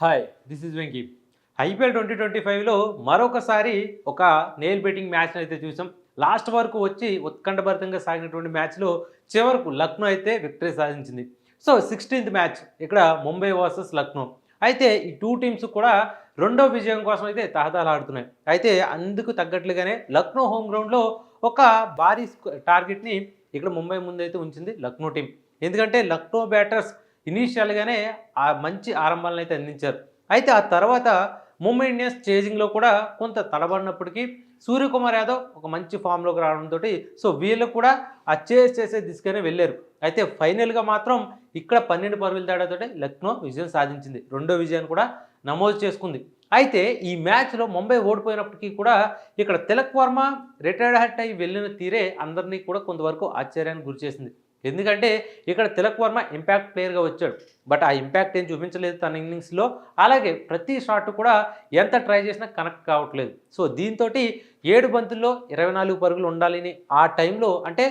Hi this is Venky IPL twenty twenty ఫైవ్లో మరొకసారి ఒక నేల్ బెట్టింగ్ మ్యాచ్ని అయితే చూసాం. లాస్ట్ వరకు వచ్చి ఉత్కంఠభరితంగా సాగినటువంటి మ్యాచ్లో చివరకు లక్నో అయితే విక్టరీ సాధించింది. సో సిక్స్టీన్త్ మ్యాచ్ ఇక్కడ ముంబై వర్సెస్ లక్నో. అయితే ఈ టూ టీమ్స్ కూడా రెండో విజయం కోసం అయితే తహతలాడుతున్నాయి అయితే అందుకు తగ్గట్లుగానే లక్నో హోమ్ గ్రౌండ్లో ఒక భారీ టార్గెట్ని ఇక్కడ ముంబై ముందైతే ఉంచింది లక్నో టీం ఎందుకంటే లక్నో బ్యాటర్స్ ఇనీషియల్గానే ఆ మంచి ఆరంభాలను అయితే అందించారు. అయితే ఆ తర్వాత ముంబై ఇండియన్స్ చేజింగ్లో కూడా కొంత తడబడినప్పటికీ సూర్యకుమార్ యాదవ్ ఒక మంచి ఫామ్లోకి రావడంతో సో వీళ్ళు కూడా ఆ చేజ్ చేసే దిశగానే వెళ్ళారు. అయితే ఫైనల్గా మాత్రం ఇక్కడ పన్నెండు పరుగుల తేడాతోటి లక్నో విజయం సాధించింది. రెండో విజయాన్ని కూడా నమోదు చేసుకుంది. అయితే ఈ మ్యాచ్లో ముంబై ఓడిపోయినప్పటికీ కూడా ఇక్కడ తిలక్ వర్మ రిటైర్డ్ హట్ అయి వెళ్ళిన తీరే అందరినీ కూడా కొంతవరకు ఆశ్చర్యానికి గురిచేసింది ఎందుకంటే ఇక్కడ తిలక్ వర్మ ఇంపాక్ట్ ప్లేయర్గా వచ్చాడు. బట్ ఆ ఇంపాక్ట్ ఏం చూపించలేదు తన ఇన్నింగ్స్లో అలాగే ప్రతి షాట్ కూడా ఎంత ట్రై చేసినా కనెక్ట్ కావట్లేదు. సో దీంతో ఏడు బంతుల్లో ఇరవై నాలుగు పరుగులు ఉండాలని ఆ టైంలో అంటే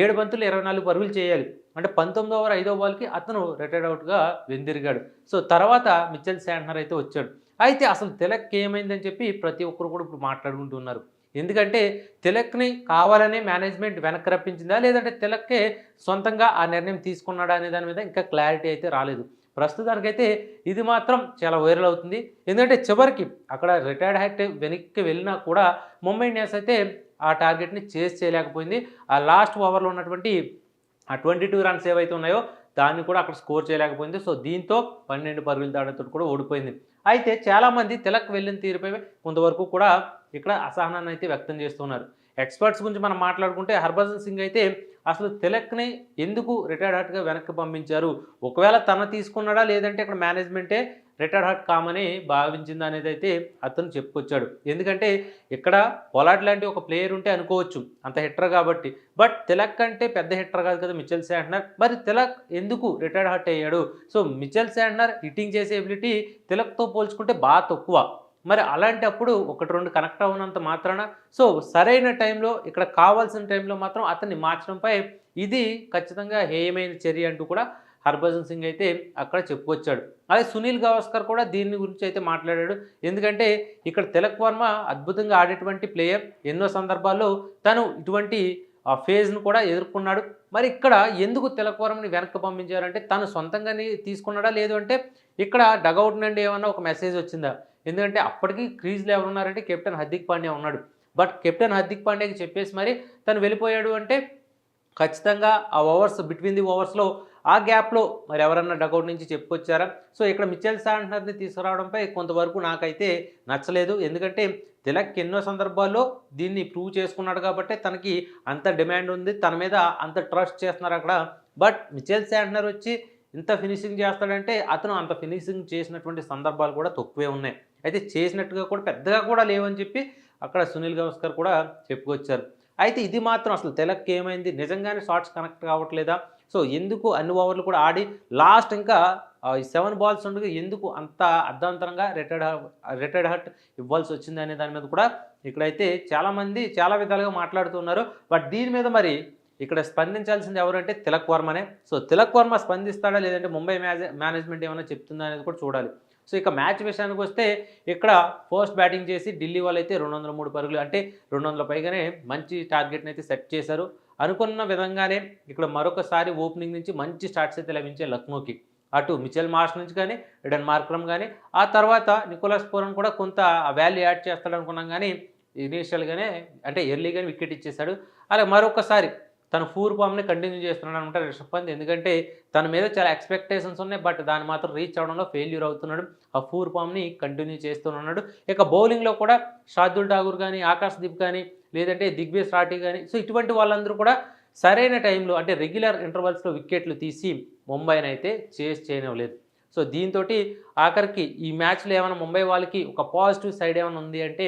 ఏడు బంతులు ఇరవై నాలుగు పరుగులు చేయాలి. అంటే పంతొమ్మిదో ఓవర్ ఐదో బాల్కి అతను రిటైర్డ్ అవుట్గా వెందిరిగాడు. సో తర్వాత మిచ్చల్ శాంటనర్ అయితే వచ్చాడు. అయితే అసలు తిలక్ ఏమైందని చెప్పి ప్రతి ఒక్కరు కూడా ఇప్పుడు మాట్లాడుకుంటున్నారు ఎందుకంటే తిలక్ని కావాలనే మేనేజ్మెంట్ వెనక్కి రప్పించిందా? లేదంటే తిలక్కే సొంతంగా ఆ నిర్ణయం తీసుకున్నాడా అనే దాని మీద ఇంకా క్లారిటీ అయితే రాలేదు. ప్రస్తుతానికైతే ఇది మాత్రం చాలా వైరల్ అవుతుంది. ఎందుకంటే చివరికి అక్కడ రిటైర్డ్ హ్యాక్ట్ వెనక్కి వెళ్ళినా కూడా ముంబై ఇండియన్స్ అయితే ఆ టార్గెట్ని చేసి చేయలేకపోయింది. ఆ లాస్ట్ ఓవర్లో ఉన్నటువంటి ఆ ట్వంటీ టూ రన్స్ ఏవైతే ఉన్నాయో దాన్ని కూడా అక్కడ స్కోర్ చేయలేకపోయింది. సో దీంతో పన్నెండు పరుగుల దాడితో కూడా ఓడిపోయింది. అయితే చాలామంది తిలక్ వెళ్ళిన తీరుపై కొంతవరకు కూడా ఇక్కడ అసహనాన్ని అయితే వ్యక్తం చేస్తున్నారు. ఎక్స్పర్ట్స్ గురించి మనం మాట్లాడుకుంటే హర్భజన్ సింగ్ అయితే అసలు తిలక్ని ఎందుకు రిటైర్డ్ హార్ట్గా వెనక్కి పంపించారు? ఒకవేళ తన తీసుకున్నాడా లేదంటే ఇక్కడ మేనేజ్మెంటే రిటైర్డ్ హార్ట్ కామని భావించింది అనేది అయితే అతను చెప్పుకొచ్చాడు. ఎందుకంటే ఇక్కడ పొలాట్ లాంటి ఒక ప్లేయర్ ఉంటే అనుకోవచ్చు అంత హిట్టర్ కాబట్టి. బట్ తిలక్ అంటే పెద్ద హిట్టర్ కాదు కదా మిచెల్ శాంట్నర్. మరి తిలక్ ఎందుకు రిటైర్డ్ హార్ట్ అయ్యాడు? సో మిచెల్ శాంట్నర్ హిట్టింగ్ చేసే ఎబిలిటీ తిలక్తో పోల్చుకుంటే బాగా తక్కువ. మరి అలాంటప్పుడు ఒకటి రెండు కనెక్ట్ అవునంత మాత్రాన. సో సరైన టైంలో ఇక్కడ కావాల్సిన టైంలో మాత్రం అతన్ని మార్చడంపై ఇది ఖచ్చితంగా హేయమైన చర్య అంటూ కూడా హర్భజన్ సింగ్ అయితే అక్కడ చెప్పుకొచ్చాడు. అలాగే సునీల్ గవాస్కర్ కూడా దీని గురించి అయితే మాట్లాడాడు. ఎందుకంటే ఇక్కడ తిలక్ వర్మ అద్భుతంగా ఆడేటువంటి ప్లేయర్. ఎన్నో సందర్భాల్లో తను ఇటువంటి ఆ ఫేజ్ను కూడా ఎదుర్కొన్నాడు. మరి ఇక్కడ ఎందుకు తిలక్ వర్మని వెనక్కి పంపించారంటే తను సొంతంగానే తీసుకున్నాడా లేదు అంటే ఇక్కడ డగౌట్ నుండి ఏమన్నా ఒక మెసేజ్ వచ్చిందా? ఎందుకంటే అప్పటికి క్రీజ్లో ఎవరున్నారంటే కెప్టెన్ హార్దిక్ పాండ్యా ఉన్నాడు. బట్ కెప్టెన్ హార్దిక్ పాండ్యాకి చెప్పేసి మరి తను వెళ్ళిపోయాడు అంటే ఖచ్చితంగా ఆ ఓవర్స్ బిట్వీన్ ది ఓవర్స్లో ఆ గ్యాప్లో మరి ఎవరన్నా డగౌట్ నుంచి చెప్పుకొచ్చారా? సో ఇక్కడ మిచెల్ శాంటర్ని తీసుకురావడంపై కొంతవరకు నాకైతే నచ్చలేదు. ఎందుకంటే తిలక్ ఎన్నో సందర్భాల్లో దీన్ని ప్రూవ్ చేసుకున్నాడు కాబట్టి తనకి అంత డిమాండ్ ఉంది. తన మీద అంత ట్రస్ట్ చేస్తున్నారు అక్కడ. బట్ మిచెల్ శాంటనర్ వచ్చి ఇంత ఫినిషింగ్ చేస్తాడంటే అతను అంత ఫినిషింగ్ చేసినటువంటి సందర్భాలు కూడా తక్కువే ఉన్నాయి. అయితే చేసినట్టుగా కూడా పెద్దగా కూడా లేవని చెప్పి అక్కడ సునీల్ గవస్కర్ కూడా చెప్పుకొచ్చారు. అయితే ఇది మాత్రం అసలు తెలక్కి ఏమైంది? నిజంగానే షార్ట్స్ కనెక్ట్ కావట్లేదా? సో ఎందుకు అన్ని ఓవర్లు కూడా ఆడి లాస్ట్ ఇంకా సెవెన్ బాల్స్ ఉండగా ఎందుకు అంత అర్ధాంతరంగా రిటైర్డ్ రిటైర్డ్ హర్ట్ ఇవ్వాల్సి వచ్చింది అనే దాని మీద కూడా ఇక్కడైతే చాలామంది చాలా విధాలుగా మాట్లాడుతున్నారు. బట్ దీని మీద మరి ఇక్కడ స్పందించాల్సింది ఎవరంటే తిలక్ వర్మనే. సో తిలక్ వర్మ స్పందిస్తాడా? లేదంటే ముంబై మేనేజ్మెంట్ ఏమైనా చెప్తుందా అనేది కూడా చూడాలి. సో ఇక మ్యాచ్ విషయానికి వస్తే ఇక్కడ ఫస్ట్ బ్యాటింగ్ చేసి ఢిల్లీ వాళ్ళు అయితే రెండు వందల మూడు పరుగులు అంటే రెండు వందల పైగానే మంచి టార్గెట్ని అయితే సెట్ చేశారు. అనుకున్న విధంగానే ఇక్కడ మరొకసారి ఓపెనింగ్ నుంచి మంచి స్టార్ట్స్ అయితే లభించే లక్నోకి. అటు మిచెల్ మార్ష్ నుంచి కానీ రిడన్ మార్క్రమ్ కానీ ఆ తర్వాత నికోలస్ పూరన్ కూడా కొంత వాల్యూ యాడ్ చేస్తాడు అనుకున్నాం కానీ ఇనీషియల్గానే అంటే ఎర్లీగానే వికెట్ ఇచ్చేశాడు. అలాగే మరొకసారి తన ఫూర్ ఫామ్ని కంటిన్యూ చేస్తున్నాడు అనమాట రిషబ్ పంత్. ఎందుకంటే తన మీద చాలా ఎక్స్పెక్టేషన్స్ ఉన్నాయి బట్ దాన్ని మాత్రం రీచ్ అవడంలో ఫెయిల్యూర్ అవుతున్నాడు. ఆ ఫూర్ ఫామ్ని కంటిన్యూ చేస్తున్నాడు ఇక బౌలింగ్లో కూడా షార్దుల్ ఠాగూర్ కానీ ఆకాశ్ దీప్ కానీ లేదంటే దిగ్వేష్ రాఠీ కానీ సో ఇటువంటి వాళ్ళందరూ కూడా సరైన టైంలో అంటే రెగ్యులర్ ఇంటర్వల్స్లో వికెట్లు తీసి ముంబైని అయితే చేస్ చేయనివ్వలేదు. సో దీంతో ఆఖరికి ఈ మ్యాచ్లో ఏమైనా ముంబై వాళ్ళకి ఒక పాజిటివ్ సైడ్ ఏమైనా ఉంది అంటే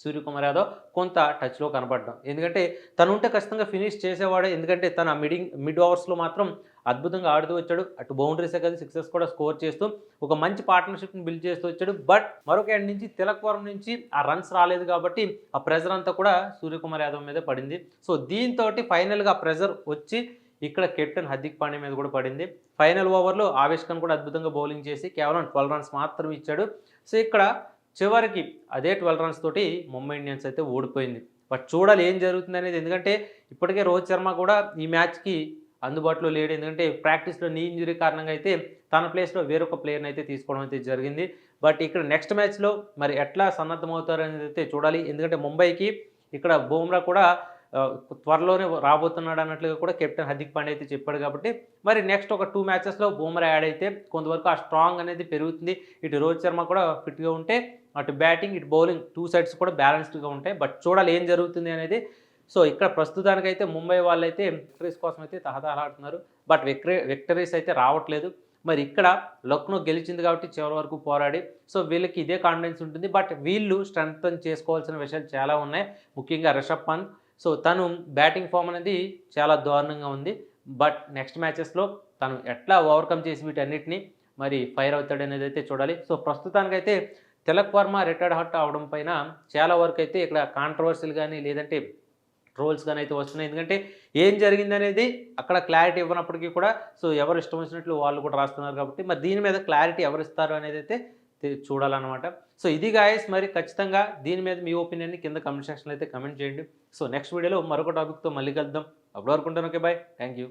సూర్యకుమార్ యాదవ్ కొంత టచ్లో కనపడడం. ఎందుకంటే తను ఉంటే ఖచ్చితంగా ఫినిష్ చేసేవాడే. ఎందుకంటే తన మిడింగ్ మిడ్ ఓవర్స్లో మాత్రం అద్భుతంగా ఆడుతూ వచ్చాడు. అటు బౌండరీసే కదా సిక్సెస్ కూడా స్కోర్ చేస్తూ ఒక మంచి పార్ట్నర్షిప్ని బిల్డ్ చేస్తూ వచ్చాడు. బట్ మరొక ఎండ్ నుంచి తిలక్వరం నుంచి ఆ రన్స్ రాలేదు కాబట్టి ఆ ప్రెజర్ అంతా కూడా సూర్యకుమార్ యాదవ్ మీదే పడింది. సో దీంతో ఫైనల్గా ప్రెజర్ వచ్చి ఇక్కడ కెప్టెన్ హర్దిక్ పాండే మీద కూడా పడింది. ఫైనల్ ఓవర్లో ఆవేష్ ఖాన్ కూడా అద్భుతంగా బౌలింగ్ చేసి కేవలం ట్వెల్వ్ రన్స్ మాత్రం ఇచ్చాడు. సో ఇక్కడ చివరికి అదే ట్వెల్వ్ రన్స్ తోటి ముంబై ఇండియన్స్ అయితే ఓడిపోయింది. బట్ చూడాలి ఏం జరుగుతుంది అనేది ఎందుకంటే ఇప్పటికే రోహిత్ శర్మ కూడా ఈ మ్యాచ్కి అందుబాటులో లేడు. ఎందుకంటే ప్రాక్టీస్లో నీ ఇంజురీ కారణంగా అయితే తన ప్లేస్లో వేరొక ప్లేయర్ని అయితే తీసుకోవడం అయితే జరిగింది. బట్ ఇక్కడ నెక్స్ట్ మ్యాచ్లో మరి ఎట్లా సన్నద్ధమవుతారు అనేది అయితే చూడాలి. ఎందుకంటే ముంబైకి ఇక్కడ బూమ్రా కూడా త్వరలోనే రాబోతున్నాడు అన్నట్లుగా కూడా కెప్టెన్ హార్దిక్ పాండే అయితే చెప్పాడు కాబట్టి మరి నెక్స్ట్ ఒక టూ మ్యాచెస్లో బూమ్రా యాడ్ అయితే కొంతవరకు ఆ స్ట్రాంగ్ అనేది పెరుగుతుంది. ఇటు రోహిత్ శర్మ కూడా ఫిట్గా ఉంటే అటు బ్యాటింగ్ ఇటు బౌలింగ్ టూ సైడ్స్ కూడా బ్యాలెన్స్డ్గా ఉంటాయి. బట్ చూడాలి ఏం జరుగుతుంది అనేది. సో ఇక్కడ ప్రస్తుతానికైతే ముంబై వాళ్ళైతే విక్టరీస్ కోసం అయితే తహతహలాడుతున్నారు. బట్ విక్టరీ విక్టరీస్ అయితే రావట్లేదు. మరి ఇక్కడ లక్నో గెలిచింది కాబట్టి చివరి వరకు పోరాడి. సో వీళ్ళకి ఇదే కాన్ఫిడెన్స్ ఉంటుంది. బట్ వీళ్ళు స్ట్రెంగ్త్ చేసుకోవాల్సిన విషయాలు చాలా ఉన్నాయి. ముఖ్యంగా రిషబ్ పంత్. సో తను బ్యాటింగ్ ఫామ్ అనేది చాలా దారుణంగా ఉంది. బట్ నెక్స్ట్ మ్యాచెస్లో తను ఎట్లా ఓవర్కమ్ చేసి వీటన్నిటిని మరి ఫైర్ అవుతాడు అనేది అయితే చూడాలి. సో ప్రస్తుతానికైతే తిలక్ వర్మ రిటైర్డ్ హట్ అవడం పైన చాలా వరకు అయితే ఇక్కడ కాంట్రవర్సీలు కానీ లేదంటే ట్రోల్స్ కానీ అయితే వస్తున్నాయి. ఎందుకంటే ఏం జరిగింది అనేది అక్కడ క్లారిటీ ఇవ్వనప్పటికీ కూడా సో ఎవరు ఇష్టం వచ్చినట్లు వాళ్ళు కూడా రాస్తున్నారు కాబట్టి మరి దీని మీద క్లారిటీ ఎవరు ఇస్తారు అనేది అయితే చూడాలన్నమాట. సో ఇది గాయస్ మరి ఖచ్చితంగా దీని మీద మీ ఒపీనియన్ని కింద కమెంట్ సెక్షన్లో అయితే కమెంట్ చేయండి. సో నెక్స్ట్ వీడియోలో మరొక టాపిక్తో మళ్ళీ కలుద్దాం. అప్పటి వరకు ఉంటాను ఓకే బాయ్ థ్యాంక్ యూ